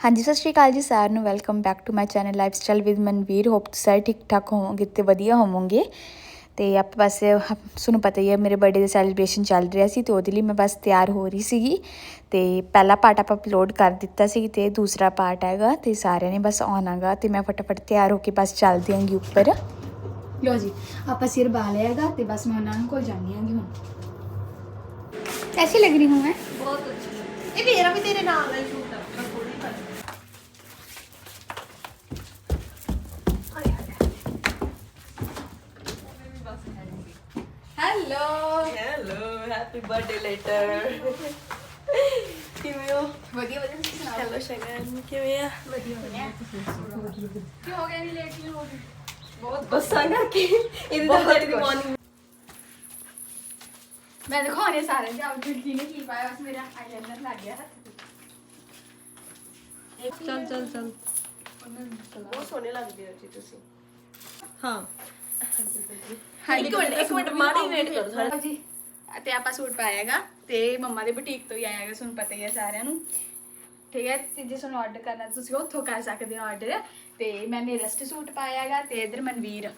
ਹਾਂਜੀ ਸਤਿ ਸ਼੍ਰੀ ਅਕਾਲ ਜੀ ਸਾਰਿਆਂ ਨੂੰ। Welcome back to my channel lifestyle with Manveer hope ਤੁਸੀਂ ਸਾਰੇ ਠੀਕ ਠਾਕ ਹੋਵੋਗੇ ਤੇ ਵਧੀਆ ਹੋਵੋਗੇ। ਤੇ ਆਪ ਬਸ ਤੁਹਾਨੂੰ ਪਤਾ ਹੀ ਹੈ ਮੇਰੇ ਬਰਥਡੇ ਦਾ ਸੈਲੀਬ੍ਰੇਸ਼ਨ ਚੱਲ ਰਿਹਾ ਸੀ ਤੇ ਉਹਦੇ ਲਈ ਮੈਂ ਬਸ ਤਿਆਰ ਹੋ ਰਹੀ ਸੀਗੀ। ਤੇ ਪਹਿਲਾ ਪਾਰਟ ਆਪਾਂ ਅਪਲੋਡ ਕਰ ਦਿੱਤਾ ਸੀ ਤੇ ਦੂਸਰਾ ਪਾਰਟ ਹੈਗਾ ਤੇ ਸਾਰਿਆਂ ਨੇ ਬਸ ਆਉਣਾਗਾ ਤੇ ਮੈਂ ਫਟਾਫਟ ਤਿਆਰ ਹੋ ਕੇ ਬਸ ਚੱਲਦੀ ਆਂਗੀ ਉੱਪਰ। ਲੋ ਜੀ ਆਪਾਂ ਸਿਰ ਬਾ ਲਿਆਗਾ ਤੇ ਬਸ ਮੈਂ ਉਹਨਾਂ ਨੂੰ ਕੋਲ ਜਾਣੀ ਆਂਗੀ ਹੁਣ। ਐਸੀ ਲੱਗ ਰਹੀ ਹੂੰ ਮੈਂ ਬਹੁਤ ਅੱਛੀ। ਇਹ ਮੇਰਾ ਵੀ ਤੇਰੇ ਨਾਲ ਹੀ ਸ਼ੂਟ ਆ ਬਸ ਥੋੜੀ ਪਰ hello hello happy birthday later ਕਿਵੇਂ ਹੋ ਵਧੀਆ ਵਧੀਆ ਤੁਸੀਂ ਸੁਣਾਓ ਹੈਲੋ ਸ਼ਗਨ ਕਿਵੇਂ ਆ ਵਧੀਆ ਵਧੀਆ ਕੀ ਹੋ ਗਿਆ ਨਹੀਂ ਲੇਟ ਨਹੀਂ ਹੋ ਗਈ ਬਹੁਤ ਬੱਸਾਂ ਕਰਕੇ ਇਹਦੀ ਤਾਂ ਬਰਥਡੇ ਦੀ ਮਾਰਨਿੰਗ ਮੈਂ ਦਿਖਾਉਣੇ ਸਾਰੇ ਜੀ ਆਪ ਕੀ ਨੇ ਕੀ ਪਾਇਆ ਬਸ ਮੇਰਾ ਆਈਲਾਈਨਰ ਲੱਗ ਗਿਆ ਹੱਥ ਤੇ ਚੱਲ ਚੱਲ ਚੱਲ ਬਹੁਤ ਸੋਹਣੇ ਲੱਗਦੇ ਹੋ ਜੀ ਤੁਸੀਂ ਹਾਂ ਇੱਕ ਮਿੰਟ ਇੱਕ ਮਿੰਟ ਮਾੜੀ ਵੇਟ ਕਰੋ ਥੋੜਾ ਜੀ ਤੇ ਆਪਾਂ ਸੂਟ ਪਾਇਆਗਾ ਤੇ ਮੰਮਾ ਦੇ ਬੁਟੀਕ ਤੋਂ ਹੀ ਆਇਆਗਾ ਤੁਹਾਨੂੰ ਪਤਾ ਹੀ ਹੈ ਸਾਰਿਆਂ ਨੂੰ। ਠੀਕ ਹੈ ਤੇ ਜੇ ਤੁਹਾਨੂੰ ਆਰਡਰ ਕਰਨਾ ਤੁਸੀਂ ਉੱਥੋਂ ਕਰ ਸਕਦੇ ਹੋ ਆਰਡਰ ਤੇ ਮੈਂ ਨੇਰਸਟ ਸੂਟ ਪਾਇਆਗਾ ਤੇ ਇਧਰ ਮਨਵੀਰ।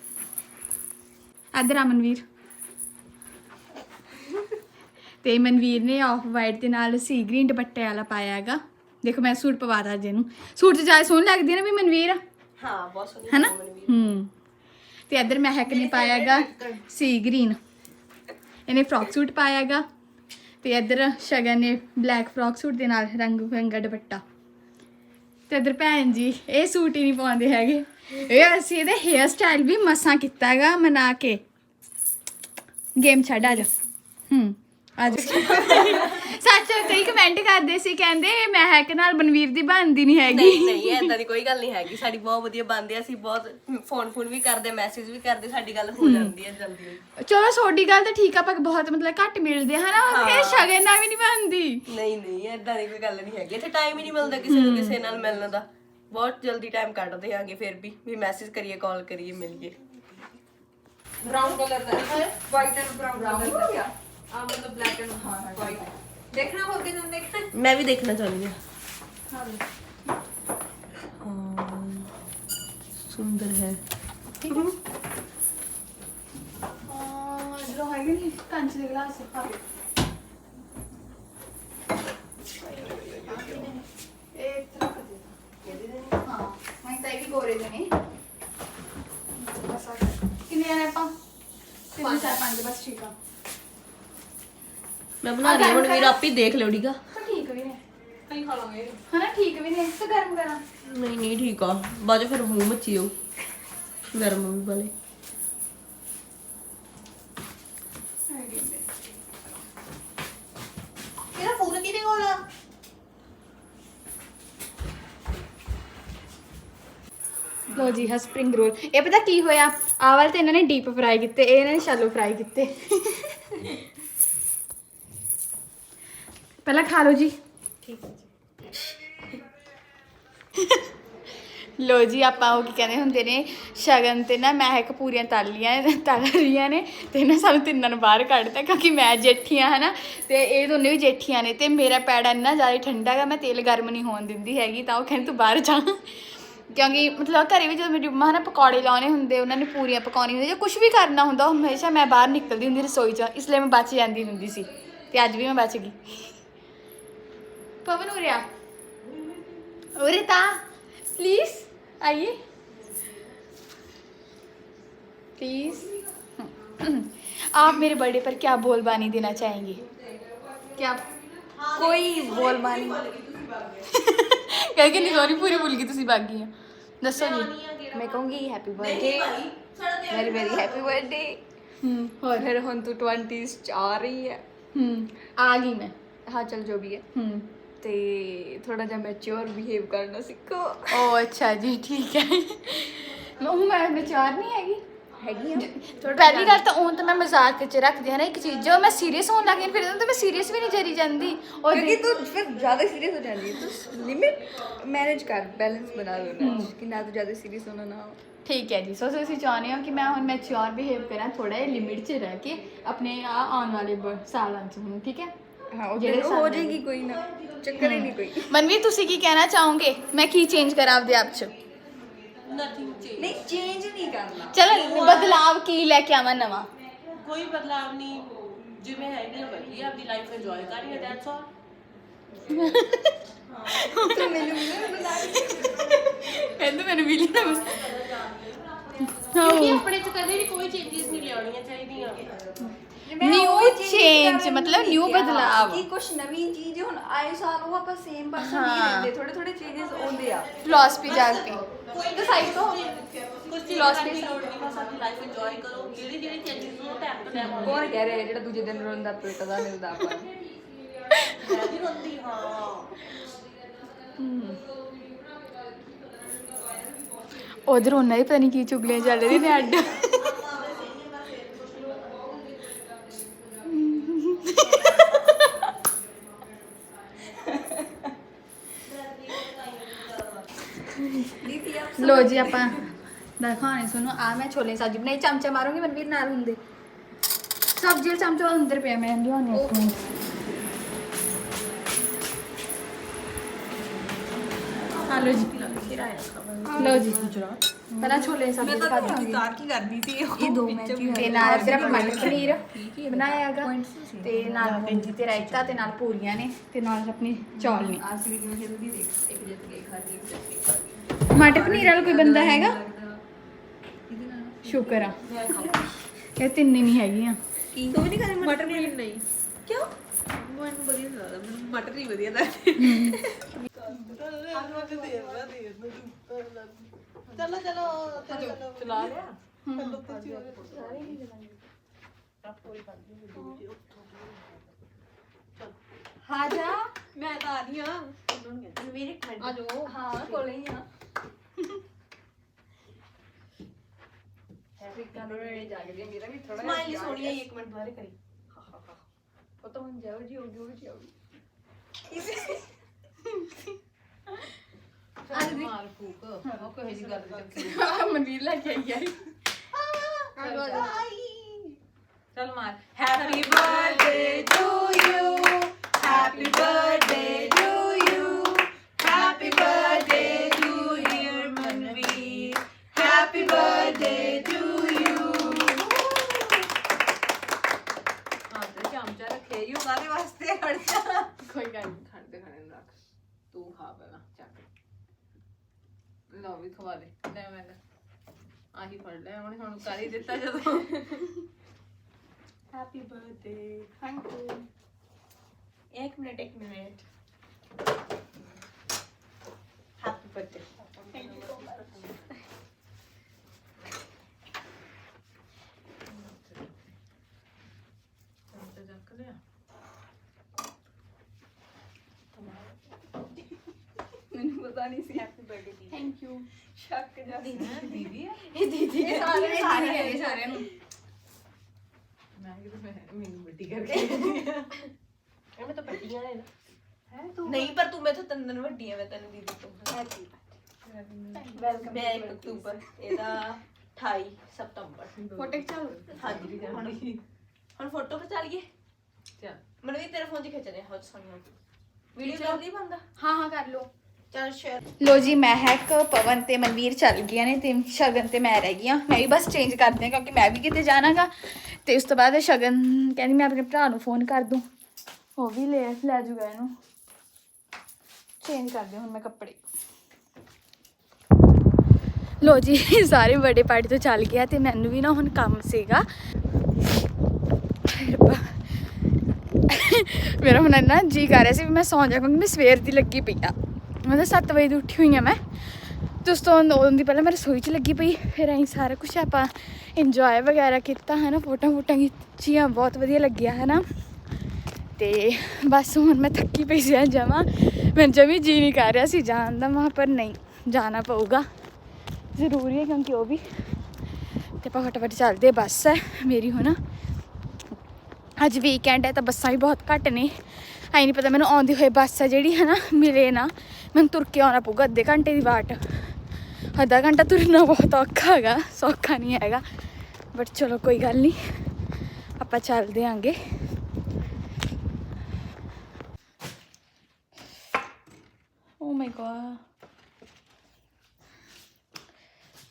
ਇਧਰ ਆ ਮਨਵੀਰ। ਤੇ ਮਨਵੀਰ ਨੇ ਆਫ ਵਾਈਟ ਦੇ ਨਾਲ ਸੀ ਗ੍ਰੀਨ ਦੁਪੱਟੇ ਵਾਲਾ ਪਾਇਆ ਹੈਗਾ ਦੇਖੋ ਮੈਂ ਸੂਟ ਪਵਾਤਾ ਅੱਜ ਇਹਨੂੰ। ਸੂਟ 'ਚ ਜ਼ਿਆਦਾ ਸੋਹਣੀ ਲੱਗਦੀ ਹੈ ਨਾ ਵੀ ਮਨਵੀਰ। ਹਾਂ ਬਹੁਤ ਸੋਹਣੀ ਹੈਨਾ? ਲੱਗਦੀ ਹੈ ਹੂੰ। ਤੇ ਇੱਧਰ ਮਹਿਕ ਨੇ ਪਾਇਆ ਹੈਗਾ ਸੀ ਗ੍ਰੀਨ ਇਹਨੇ ਫਰੋਕ ਸੂਟ ਪਾਇਆ ਹੈਗਾ ਤੇ ਇੱਧਰ ਸ਼ਗਨ ਨੇ ਬਲੈਕ ਫਰੋਕ ਸੂਟ ਦੇ ਨਾਲ ਰੰਗ ਬਿਰੰਗਾ ਦੁਪੱਟਾ। ਤੇ ਇੱਧਰ ਭੈਣ ਜੀ, ਇਹ ਸੂਟ ਹੀ ਨਹੀਂ ਪਾਉਂਦੇ ਹੈਗੇ। ਇਹ ਅਸੀਂ ਇਹਦੇ ਹੇਅਰ ਸਟਾਈਲ ਵੀ ਮਸਾਂ ਕੀਤਾ ਹੈਗਾ ਮਨਾ ਕੇ। ਗੇਮ ਛੱਡ ਆ ਜਾ। ਅੱਜ ਸੱਚ ਕਈ ਕਮੈਂਟ ਕਰਦੇ ਸੀ ਕਹਿੰਦੇ ਮੈਂ ਹੈਕ ਨਾਲ ਬਨਵੀਰ ਦੀ ਬਣਦੀ ਨਹੀਂ ਹੈਗੀ। ਨਹੀਂ ਐਦਾਂ ਦੀ ਕੋਈ ਗੱਲ ਨਹੀਂ ਹੈਗੀ। ਸਾਡੀ ਬਹੁਤ ਵਧੀਆ ਬਣਦੀ ਆ ਅਸੀਂ ਬਹੁਤ ਫੋਨ ਫੋਨ ਵੀ ਕਰਦੇ ਮੈਸੇਜ ਵੀ ਕਰਦੇ ਸਾਡੀ ਗੱਲ ਹੋ ਜਾਂਦੀ ਹੈ ਜਲਦੀ। ਚਲੋ ਛੋਟੀ ਗੱਲ ਤਾਂ ਠੀਕ ਆ ਪਰ ਬਹੁਤ ਮਤਲਬ ਘੱਟ ਮਿਲਦੇ ਹਨਾ? ਫਿਰ ਸ਼ਗਨ ਨਾਲ ਵੀ ਨਹੀਂ ਬਣਦੀ। ਨਹੀਂ ਨਹੀਂ ਐਦਾਂ ਦੀ ਕੋਈ ਗੱਲ ਨਹੀਂ ਹੈਗੀ। ਇੱਥੇ ਟਾਈਮ ਹੀ ਨਹੀਂ ਮਿਲਦਾ ਕਿਸੇ ਨੂੰ ਕਿਸੇ ਨਾਲ ਮਿਲਣ ਦਾ। ਬਹੁਤ ਜਲਦੀ ਟਾਈਮ ਕੱਢਦੇ ਆਂਗੇ ਫਿਰ ਵੀ ਵੀ ਮੈਸੇਜ ਕਰੀਏ ਕਾਲ ਕਰੀਏ ਮਿਲੀਏ। ਬ੍ਰਾਊਨ ਕਲਰ ਦਾ। ਹੈ? ਵਾਈਟ ਐਂਡ ਬ੍ਰਾਊਨ ਕਲਰ ਦਾ। ਹੈ हाँ, हाँ, देखना खोल तुम देखना। मैं भी देखना चाहूँगी। सुंदर है। कांच के ग्लास हाँ, गोरे जने किन्ने आने पा? तीन चार पाँच बस ठीक है। ਮੈਂ ਬਣਾ ਰਹੀ ਹਾਂ, ਹੁਣ ਵੀਰ ਆਪੇ ਦੇਖ ਲਿਓ ਠੀਕ ਆ ਠੀਕ ਵੀ ਨੇ। ਅਸੀਂ ਖਾ ਲਾਂਗੇ ਹਨਾ ਠੀਕ ਵੀ ਨੇ ਤੇ ਗਰਮ ਕਰਾਂ। ਨਹੀਂ ਨਹੀਂ ਠੀਕ ਆ। ਬਾਅਦ ਫਿਰ ਮੂੰਹ ਮੱਚੀ ਜਾਊ। ਗਰਮ ਵੀ ਵਾਲੇ। ਤੇਰਾ ਜੀ ਹਾਂ ਸਪ੍ਰਿੰਗ ਰੋਲ ਇਹ ਪਤਾ ਕੀ ਹੋਇਆ? ਆਹ ਤੇ ਇਹਨਾਂ ਨੇ ਡੀਪ ਫਰਾਈ ਕੀਤੇ ਇਹਨਾਂ ਨੇ ਸ਼ੈਲੋ ਫਰਾਈ ਕੀਤੇ। ਪਹਿਲਾਂ ਖਾ ਲਓ ਜੀ। ਠੀਕ ਲੋ ਜੀ, ਆਪਾਂ ਉਹ ਕੀ ਕਹਿੰਦੇ ਹੁੰਦੇ ਨੇ, ਸ਼ਗਨ ਤੇ ਨਾ ਮਹਿਕ ਪੂਰੀਆਂ ਤਾਲੀਆਂ ਤਲ ਰਹੀਆਂ ਨੇ ਤੇ ਨਾ ਸਾਨੂੰ ਤਿੰਨਾਂ ਨੂੰ ਬਾਹਰ ਕੱਢਤਾ ਕਿਉਂਕਿ ਮੈਂ ਜੇਠੀਆਂ, ਹਨਾ? ਤੇ ਇਹ ਦੋਨੇ ਵੀ ਜੇਠੀਆਂ ਨੇ ਤੇ ਮੇਰਾ ਪੈੜਾ ਇੰਨਾ ਜ਼ਿਆਦਾ ਠੰਡਾ ਗਾ ਮੈਂ ਤੇਲ ਗਰਮ ਨਹੀਂ ਹੋਣ ਦਿੰਦੀ ਹੈਗੀ, ਤਾਂ ਉਹ ਕਹਿੰਦੇ ਤੂੰ ਬਾਹਰ ਜਾ। ਕਿਉਂਕਿ ਮਤਲਬ ਘਰੇ ਵੀ ਜਦੋਂ ਮੇਰੀ ਮੰਮਾ ਨਾ ਪਕੌੜੇ ਲਾਉਣੇ ਹੁੰਦੇ, ਉਹਨਾਂ ਨੇ ਪੂਰੀਆਂ ਪਕਾਉਣੀ ਹੁੰਦੀ ਜਾਂ ਕੁਝ ਵੀ ਕਰਨਾ ਹੁੰਦਾ, ਉਹ ਹਮੇਸ਼ਾ ਮੈਂ ਬਾਹਰ ਨਿਕਲਦੀ ਹੁੰਦੀ ਰਸੋਈ 'ਚ, ਇਸ ਲਈ ਮੈਂ ਬਚ ਜਾਂਦੀ ਹੁੰਦੀ ਸੀ। ਤੇ ਅੱਜ ਵੀ ਮੈਂ ਬਚ ਗਈ। पवन हो रहा उरेता प्लीज़ आइए। प्लीज़। आप मेरे बर्थडे पर क्या बोल बानी देना चाहेंगे? क्या कोई बोल बानी कहके नहीं सॉरी पूरी भूल गई तुम बाकी है। दसो जी। मैं कहूँगी happy birthday very very happy birthday और? फिर हम तो ट्वेंटी आ रही है। हम्म। आ गई मैं। हाँ चल जो भी है। हम्म। ਤੇ ਥੋੜਾ ਜਿਹਾ ਮੈਚਿਓਰ ਬਿਹੇਵ ਕਰਨਾ ਸਿੱਖੋ। ਓ ਅੱਛਾ ਜੀ ਠੀਕ ਹੈ। ਉਹ ਮੈਂ ਮੈਚੁਰ ਨਹੀਂ ਹੈਗੀ। ਹੈਗੀ ਆ। ਪਹਿਲੀ ਗੱਲ ਤਾਂ ਉਹ ਤਾਂ ਮੈਂ ਮਜ਼ਾਕ ਵਿੱਚ ਰੱਖਦੀ ਹਾਂ ਨਾ ਇੱਕ ਚੀਜ਼ ਜੋ ਮੈਂ ਸੀਰੀਅਸ ਹੋਣ ਲੱਗ ਲੱਗੀ ਫਿਰ ਤਾਂ ਮੈਂ ਸੀਰੀਅਸ ਵੀ ਨਹੀਂ ਜਰੀ ਜਾਂਦੀ। ਔਰ ਕਿਉਂਕਿ ਤੂੰ ਫਿਰ ਜ਼ਿਆਦਾ ਸੀਰੀਅਸ ਹੋ ਜਾਂਦੀ ਤੂੰ ਲਿਮਿਟ ਮੈਨੇਜ ਕਰ ਬੈਲੈਂਸ ਬਣਾ ਲੈਣਾ ਕਿ ਨਾ ਤੂੰ ਜ਼ਿਆਦਾ ਸੀਰੀਅਸ ਹੋਣਾ ਨਾ ਠੀਕ ਹੈ ਜੀ। ਸੋ ਤੁਸੀਂ ਚਾਹੁੰਦੇ ਹੋ ਕਿ ਮੈਂ ਹੁਣ ਮੈਚਿਓਰ ਬਿਹੇਵ ਕਰਾਂ ਥੋੜਾ ਜਿਹਾ ਲਿਮਿਟ 'ਚ ਰਹਿ ਕੇ ਆਪਣੇ ਆਉਣ ਵਾਲੇ ਸਾਲਾਂ 'ਚ ਹੁਣ ਠੀਕ ਹੈ? ਹਾਂ ਉਹ ਹੋ ਜਾਏਗੀ ਕੋਈ ਨਾ ਚੱਕਰ ਹੀ ਨਹੀਂ ਕੋਈ। ਮਨਵੀਰ ਤੁਸੀਂ ਕੀ ਕਹਿਣਾ ਚਾਹੋਗੇ? ਮੈਂ ਕੀ ਚੇਂਜ ਕਰਾਂ ਆਪਦੇ ਆਪ 'ਚ? ਨਥਿੰਗ ਚੇਂਜ ਨਹੀਂ ਚੇਂਜ ਨਹੀਂ ਕਰਨਾ। ਚਲੋ ਬਦਲਾਵ ਕੀ ਲੈ ਕੇ ਆਵਾਂ ਨਵਾਂ? ਕੋਈ ਬਦਲਾਵ ਨਹੀਂ। ਜਿਵੇਂ ਹੈਗੀ ਆ ਵਧੀਆ। ਆਪਣੀ ਲਾਈਫ ਇੰਜੋਏ ਕਰ ਰਹੀ ਹੈ। ਦੈਟਸ ਆਲ ਕਹਿੰਦੇ ਮੈਨੂੰ ਮਿਲੀ ਨਾ ਕਿਉਂਕਿ ਆਪਣੇ ਚ ਕਦੇ ਵੀ ਕੋਈ ਚੇਂਜਸ ਨਹੀਂ ਲਿਆਉਣੀਆਂ ਚਾਹੀਦੀਆਂ। ਨਿਊ ਚੇਂਜ ਮਤਲਬ ਨਿਊ ਬਦਲਾਵ। ਕੀ ਕੁਛ ਨਵੀਂ ਚੀਜ਼ ਹੁਣ ਆਏ ਸਾਲ ਉਹ ਆਪਾਂ ਸੇਮ ਪਰਸਨ ਨਹੀਂ ਹਾਂ। ਰਹਿੰਦੇ ਥੋੜੇ ਥੋੜੇ ਚੇਂਜਸ ਆਉਂਦੇ ਆ। ਫਿਲਾਸਫੀ ਜਾਗਦੀ ਤੇ ਸਾਈਡ ਤੋਂ ਕੁਝ ਚੀਜ਼ Philosophy ਦੀ ਲੋੜ ਨਹੀਂ ਬਸ ਆਪਣੀ ਲਾਈਫ ਇੰਜੋਏ ਕਰੋ। ਜਿਹੜੀ ਜਿਹੜੀ ਚੇਂਜਸ ਨੂੰ ਟਾਈਮ ਤੋਂ ਟਾਈਮ ਕੌਣ ਕਹਿ ਰਿਹਾ ਜਿਹੜਾ ਦੂਜੇ ਦਿਨ ਰੋਂਦਾ ਪਿੱਟਦਾ ਮਿਲਦਾ ਆਪਾਂ ਨੂੰ? ਮੈਂ ਵੀ ਹੁੰਦੀ ਹਾਂ। ਉਧਰ ਉਹਨਾਂ ਦੀ ਪਤਾ ਨਹੀਂ ਕੀ ਚੁਗਲੀਆਂ ਚੱਲ ਰਹੀਆਂ ਨੇ ਅੱਡ। ਲੋ ਜੀ ਆਪਾਂ ਦਿਖਾਣੇ ਸੁਣੋ ਆ ਮੈਂ ਛੋਲੇ ਸਬਜ਼ੀ ਬਣਾਈ। ਚਮਚਾ ਮਾਰੂੰਗੀ ਮਨਵੀਰ ਨਾਲ ਹੁੰਦੇ। ਸਬਜ਼ੀ ਦਾ ਚਮਚਾ ਅੰਦਰ ਪਿਆ ਮੈਂ ਲਿਆਉਣੀ ਇੱਕ ਮਿੰਟ ਆ ਲੋ ਜੀ। ਲੋ ਜੀ। ਪਹਿਲਾਂ ਛੋਲੇ ਸਬਜ਼ੀ ਦਿਖਾ ਦਾਂਗੀ ਤਾਰ ਕੀ ਕਰਦੀ ਸੀ। ਇਹ ਦੋ ਮੈਚ ਤੇ ਨਾਲ ਇਧਰ ਆਪਾਂ ਮਟਰ ਪਨੀਰ ਬਣਾਇਆ ਹੈਗਾ ਤੇ ਨਾਲ ਮੂੰਗੀ ਤੇ ਰਾਇਤਾ ਤੇ ਨਾਲ ਪੂਰੀਆਂ ਨੇ ਤੇ ਨਾਲ ਆਪਣੀ ਚੌਲ ਨੇ। ਆਸ ਵੀ ਕਿਵੇਂ ਜਲਦੀ ਦੇਖ ਇੱਕ ਜਿੱਤ ਕੇ ਖਾ ਲਈ ਇੱਕ ਜਿੱਤ ਕੇ ਮਟਰ ਪਨੀਰ ਵਾਲਾ ਕੋਈ ਬੰਦਾ ਹੈਗਾ? ਸ਼ੁਕਰ ਆ। ਇਹ ਤਿੰਨੇ ਨਹੀਂ ਹੈਗੀਆਂ। ਤੂੰ ਵੀ ਨਹੀਂ ਖਾਣੀ ਮਟਰ ਪਨੀਰ ਨਹੀਂ। ਕਿਉਂ? ਮੈਨੂੰ ਵਧੀਆ ਲੱਗਦਾ। ਮਟਰ ਹੀ ਵਧੀਆ ਲੱਗਦਾ। ਚਲੋ ਚਲੋ ਚਲਾ ਲਿਆ ਹਾਂ ਜਾ ਮੈਂ ਤਾਂ ਆ ਰਹੀ ਹਾਂ। ਮੇਰੇ ਮਿੰਟ ਆ ਜਾਓ। ਹਾਂ ਕੋਲੇ ਹੀ ਆ। ਹੈਪੀ ਕਨਵਰੇ ਜਾਗਦੀ ਮੇਰਾ ਵੀ ਥੋੜਾ ਸਮਾਈਲ ਸੋਹਣੀ ਹੈ। ਇੱਕ ਮਿੰਟ ਦੁਬਾਰੇ ਕਰੀ। ਉਹ ਤਾਂ ਹੁਣ ਜਾਓ ਜੀ ਹੋ ਗਿਓ ਜੀ ਆਓ ਮਾਰ ਫੂਕ। ਉਹ ਕੋਈ ਜੀ ਗੱਲ ਚੱਕੀ ਮਨਵੀਰ ਲੈ ਕੇ ਆਈ ਯਾਰ ਚਲ ਮਾਰ। Happy birthday to you happy birthday to you happy birthday to you Manveer happy birthday to you ਹਾਂ ਤੇ ਚਮਚਾ ਰੱਖਿਆ ਹੀ ਉਹ ਕਾਦੇ ਵਾਸਤੇ ਖੜ ਜਾ। ਕੋਈ ਗੱਲ ਨਹੀਂ ਖੜ ਦੇ ਖਾਣੇ ਨੂੰ ਰੱਖ ਤੂੰ ਖਾ ਪਹਿਲਾਂ ਚੱਕ ਲਓ ਵੀ ਖਵਾ ਦੇ। ਲੈ ਮੈਂ ਆਹੀ ਫੜ ਲੈ ਉਹਨੇ ਹੁਣ ਕਰ ਹੀ ਦਿੱਤਾ ਜਦੋਂ। ਹੈਪੀ ਬਰਥਡੇ ਥੈਂਕ ਯੂ ਇੱਕ ਮਿੰਟ ਇੱਕ ਮਿੰਟ। ਹੈਪੀ ਬਰਥਡੇ ਚਮਚਾ ਚੱਕ ਲਿਆ ਮੈਨੂੰ ਪਤਾ ਨਹੀਂ ਸੀ। ਹੈਪੀ ਬਰਥਡੇ ਥੈਂਕ ਯੂ ਸ਼ੱਕ ਜਾ। ਦੀਦੀ ਆ ਇਹ ਦੀਦੀ ਇਹ ਸਾਰੇ ਸਾਰੇ। ਹੈ ਸਾਰਿਆਂ ਨੂੰ ਮੈਂ ਕਿਹਾ ਮੈਂ ਮੈਨੂੰ ਵੱਡੀ ਕਰਕੇ ਐਵੇਂ ਤਾਂ ਪੱਟੀਆਂ ਨੇ ਨਾ। ਹੈ ਤੂੰ ਨਹੀਂ ਪਰ ਤੂੰ ਮੈਥੋਂ ਤਿੰਨ ਦਿਨ ਵੱਡੀ ਐ ਮੈਂ ਤੈਨੂੰ ਦੀਦੀ ਤੋਂ। ਹੈਪੀ ਵੈਲਕਮ ਮੈਂ 1 ਅਕਤੂਬਰ ਇਹਦਾ 28 ਸਤੰਬਰ। ਫੋਟੋ ਚੱਲ ਹਾਂਜੀ ਹੁਣ ਹੁਣ ਫੋਟੋ ਖਿਚਾ ਲਈਏ ਚੱਲ। ਮੈਨੂੰ ਵੀ ਤੇਰੇ ਫੋਨ 'ਚ ਖਿੱਚਦੇ ਆ ਬਹੁਤ ਸੋਹਣੀਆਂ ਵੀਡੀਓ ਚੱਲਦੀ ਬੰਦਾ? ਹਾਂ ਹਾਂ ਕਰ ਲਓ। ਲੋ ਜੀ ਮਹਿਕ ਪਵਨ ਤੇ ਮਨਵੀਰ ਚੱਲ ਗਈਆਂ ਨੇ ਤੇ ਸ਼ਗਨ ਤੇ ਮੈਂ ਰਹਿ ਗਈਆਂ। ਮੈਂ ਵੀ ਬਸ ਚੇਂਜ ਕਰਦੇ ਕਿਉਂਕਿ ਮੈਂ ਵੀ ਕਿਤੇ ਜਾਣਾਗਾ। ਤੇ ਉਸ ਤੋਂ ਬਾਅਦ ਸ਼ਗਨ, ਕਹਿੰਦੀ ਮੈਂ ਆਪਣੇ ਭਰਾ ਨੂੰ ਫੋਨ ਕਰ ਦੂੰ। ਉਹ ਵੀ ਲੈ ਲੈ ਜੂਗਾ ਇਹਨੂੰ। ਚੇਂਜ ਕਰਦੇ ਹੁਣ ਮੈਂ ਕੱਪੜੇ। ਲੋ ਜੀ, ਸਾਰੇ ਬਰਥਡੇ ਪਾਰਟੀ ਤੋਂ ਚੱਲ ਗਿਆ ਤੇ ਮੈਨੂੰ ਵੀ ਨਾ ਹੁਣ ਕੰਮ ਸੀਗਾ। ਹਾਏ ਮੇਰਾ ਹੁਣ ਨਾ ਜੀ ਕਰ ਰਿਹਾ ਸੀ ਵੀ ਮੈਂ ਸੌਂ ਜਾ ਕਿਉਂਕਿ ਮੈਂ ਸਵੇਰ ਦੀ ਲੱਗੀ ਪਈ ਆ। ਮਤਲਬ ਤਾਂ 7 ਵਜੇ ਦੀ ਉੱਠੀ ਹੋਈ ਆ ਮੈਂ। ਤੇ ਉਸ ਤੋਂ ਦੋ ਦੀ ਪਹਿਲਾਂ ਮੈਂ ਰਸੋਈ 'ਚ ਲੱਗੀ ਪਈ। ਫਿਰ ਅਸੀਂ ਸਾਰਾ ਕੁਝ ਆਪਾਂ ਇੰਜੋਏ ਵਗੈਰਾ ਕੀਤਾ ਹੈ ਨਾ ਫੋਟੋ ਫੋਟਾਂ ਖਿੱਚੀਆਂ, ਬਹੁਤ ਵਧੀਆ ਲੱਗਿਆ ਹੈ ਨਾ ਤੇ ਬਸ ਹੁਣ ਮੈਂ ਥੱਕੀ ਪਈ ਸੀ ਜਮਾ। ਮੈਨੂੰ ਜਮੀ ਜੀ ਨਹੀਂ ਕਰ ਰਿਹਾ ਸੀ ਜਾਣ ਦਾ, ਮਾ ਪਰ ਨਹੀਂ, ਜਾਣਾ ਪਊਗਾ। ਜ਼ਰੂਰੀ ਹੈ ਕਿਉਂਕਿ ਉਹ ਵੀ। ਤੇ ਆਪਾਂ ਫਟਾਫਟ ਚੱਲਦੇ ਬੱਸ ਹੈ ਮੇਰੀ ਹੁਣ। ਅੱਜ ਵੀਕਐਂਡ ਹੈ ਤਾਂ ਬੱਸਾਂ ਵੀ ਬਹੁਤ ਘੱਟ ਨੇ। ਆਈ ਨਹੀਂ ਪਤਾ ਮੈਨੂੰ ਆਉਂਦੀ ਹੋਈ ਬੱਸ ਹੈ ਜਿਹੜੀ ਹੈ ਨਾ ਮਿਲੇ ਨਾ। ਮੈਨੂੰ ਤੁਰ ਕੇ ਆਉਣਾ ਪਊਗਾ, ਅੱਧੇ ਘੰਟੇ ਦੀ ਵਾਟ। ਅੱਧਾ ਘੰਟਾ ਤੁਰਨਾ ਬਹੁਤ ਔਖਾ ਹੈਗਾ, ਸੌਖਾ ਨਹੀਂ ਹੈਗਾ। ਬਟ ਚਲੋ, ਕੋਈ ਗੱਲ ਨਹੀਂ। ਆਪਾਂ ਚੱਲਦੇ ਆਂਗੇ। ਓ ਮਾਈ ਗॉड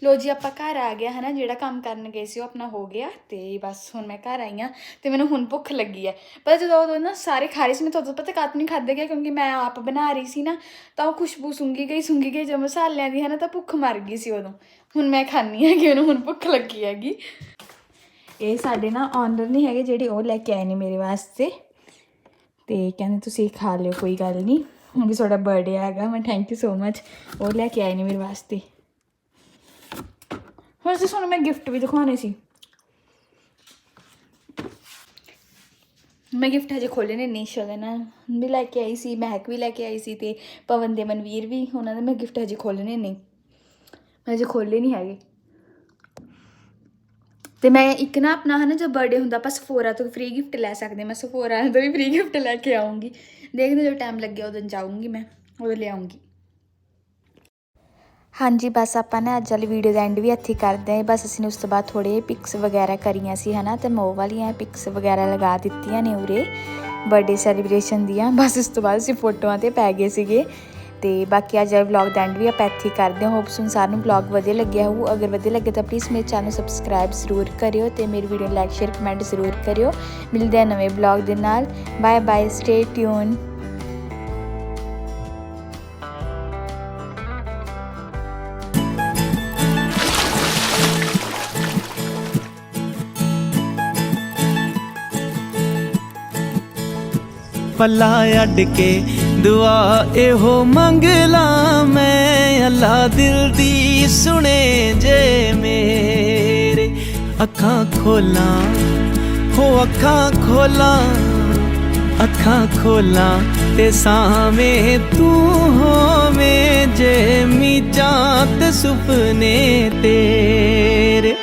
ਲੋ ਜੀ, ਆਪਾਂ ਘਰ ਆ ਗਿਆ ਹਨਾ? ਜਿਹੜਾ ਕੰਮ ਕਰਨ ਗਏ ਸੀ, ਉਹ ਆਪਣਾ ਹੋ ਗਿਆ ਤੇ ਬਸ ਹੁਣ ਮੈਂ ਘਰ ਆਈ ਆ ਤੇ ਮੈਨੂੰ ਹੁਣ ਭੁੱਖ ਲੱਗੀ ਹੈ ਪਰ ਜਦੋਂ ਉਦੋਂ ਨਾ ਸਾਰੇ ਖਾ ਰਹੇ ਸੀ, ਮੈਂ ਤੁਹਾਨੂੰ ਪਤਾ ਕਾਤ ਨਹੀਂ ਖਾਦੇ ਗਿਆ ਕਿਉਂਕਿ ਮੈਂ ਆਪ ਬਣਾ ਰਹੀ ਸੀ ਨਾ, ਤਾਂ ਉਹ ਖੁਸ਼ਬੂ ਸੁੰਗੀ ਗਈ ਸੁੰਗੀ ਗਈ ਜੋ ਮਸਾਲਿਆਂ ਦੀ ਹੈ ਨਾ ਤਾਂ ਭੁੱਖ ਮਰ ਗਈ ਸੀ ਉਦੋਂ। ਹੁਣ ਮੈਂ ਖਾਣੀ ਹੈ ਕਿ ਮੈਨੂੰ ਹੁਣ ਭੁੱਖ ਲੱਗੀ ਹੈਗੀ। ਇਹ ਸਾਡੇ ਨਾ ਆਨਰ ਨਹੀਂ ਹੈਗੇ, ਜਿਹੜੇ ਉਹ ਲੈ ਕੇ ਆਏ ਨੇ ਮੇਰੇ ਵਾਸਤੇ। ਤੇ ਕਹਿੰਦੇ ਤੁਸੀਂ ਖਾ ਲਿਓ, ਕੋਈ ਗੱਲ ਨਹੀਂ। ਹੁਣ ਵੀ ਤੁਹਾਡਾ ਬਰਥਡੇ ਹੈਗਾ, ਮੈਂ ਥੈਂਕ ਯੂ ਸੋ ਮਚ ਉਹ ਲੈ ਕੇ ਆਏ ਨੇ ਮੇਰੇ ਵਾਸਤੇ। ਹੁਣ ਅਸੀਂ ਤੁਹਾਨੂੰ ਮੈਂ ਗਿਫਟ ਵੀ ਦਿਖਾਉਣੇ ਸੀ। ਮੈਂ ਗਿਫਟ ਹਜੇ ਖੋਲੇ ਨੇ ਨਹੀਂ ਸ਼ਗਨ ਵੀ ਲੈ ਕੇ ਆਈ ਸੀ, ਮਹਿਕ ਵੀ ਲੈ ਕੇ ਆਈ ਸੀ ਤੇ ਪਵਨ ਦੇ ਮਨਵੀਰ ਵੀ, ਉਹਨਾਂ ਦੇ ਮੈਂ ਗਿਫਟ ਹਜੇ ਖੋਲਣੇ ਨਹੀਂ। ਮੈਂ ਹਜੇ ਖੋਲੇ ਨਹੀਂ ਹੈਗੇ। ਤੇ ਮੈਂ ਇੱਕ ਨਾ ਆਪਣਾ ਹਨਾ ਜਦ ਬਰਥਡੇ ਹੁੰਦਾ, ਆਪਾਂ ਸਫੋਰਾ ਤੋਂ ਫ੍ਰੀ ਗਿਫਟ ਲੈ ਸਕਦੇ ਮੈਂ ਸਫੋਰਾ ਤੋਂ ਵੀ ਫ੍ਰੀ ਗਿਫਟ ਲੈ ਕੇ ਆਉਂਗੀ। ਦੇਖਦੇ ਜਦੋਂ ਟਾਈਮ ਲੱਗਿਆ, ਉਦੋਂ ਜਾਊਂਗੀ ਮੈਂ, ਉਦੋਂ ਲੈ ਆਉਂਗੀ ਹਾਂਜੀ, ਬਸ ਆਪਾਂ ਨੇ ਅੱਜ ਵਾਲੀ ਵੀਡੀਓ ਦਾ ਐਂਡ ਵੀ ਇੱਥੇ ਕਰਦੇ ਹਾਂ। ਬਸ ਅਸੀਂ ਨੇ ਉਸ ਤੋਂ ਬਾਅਦ ਥੋੜੇ ਪਿਕਸ ਵਗੈਰਾ ਕਰੀਆਂ ਸੀ, ਹਨਾ? ਤੇ ਮੋ ਵਾਲੀਆਂ ਪਿਕਸ ਵਗੈਰਾ ਲਗਾ ਦਿੱਤੀਆਂ ਨੇ ਉਰੇ ਬਰਥਡੇ ਸੈਲੀਬ੍ਰੇਸ਼ਨ ਦੀਆਂ। ਬਸ ਉਸ ਤੋਂ ਬਾਅਦ ਅਸੀਂ ਫੋਟੋਆਂ ਤੇ ਪੈ ਗਏ ਸੀਗੇ। ਤੇ ਬਾਕੀ ਅੱਜ ਵਾਲੇ ਵਲੌਗ ਦਾ ਐਂਡ ਵੀ ਆਪਾਂ ਇੱਥੇ ਕਰਦੇ ਹਾਂ। ਹੋਪਸ ਸਾਰ ਨੂੰ ਵਲੌਗ ਵਧੀਆ ਲੱਗਿਆ ਹੋਊ। ਅਗਰ ਵਧੀਆ ਲੱਗੇ ਤਾਂ ਪਲੀਜ਼ ਮੇਰੇ ਚੈਨਲ ਨੂੰ ਸਬਸਕ੍ਰਾਈਬ ਜ਼ਰੂਰ ਕਰਿਓ ਤੇ ਮੇਰੀ ਵੀਡੀਓ ਲਾਈਕ ਸ਼ੇਅਰ ਕਮੈਂਟ ਜ਼ਰੂਰ ਕਰਿਓ। ਮਿਲਦੇ ਆ ਨਵੇਂ ਵਲੌਗ ਦੇ ਨਾਲ। ਬਾਏ ਬਾਏ ਸਟੇ ਟਿਊਨ ਪੱਲਾ ਅੱਡ ਕੇ ਦੁਆ ਇਹੋ ਮੰਗ ਲਾਂ ਮੈਂ ਅੱਲਾ ਦਿਲ ਦੀ ਸੁਣੇ ਜੇ ਮੇਰੇ ਅੱਖਾਂ ਖੋਲਾਂ, ਹੋ ਅੱਖਾਂ ਖੋਲਾਂ ਅੱਖਾਂ ਖੋਲਾਂ ਤੇ ਸਾਵੇਂ ਤੂੰ ਹੋਵੇਂ ਜੇ ਮੀਚਾਂ ਤੇ ਸੁਪਨੇ ਤੇ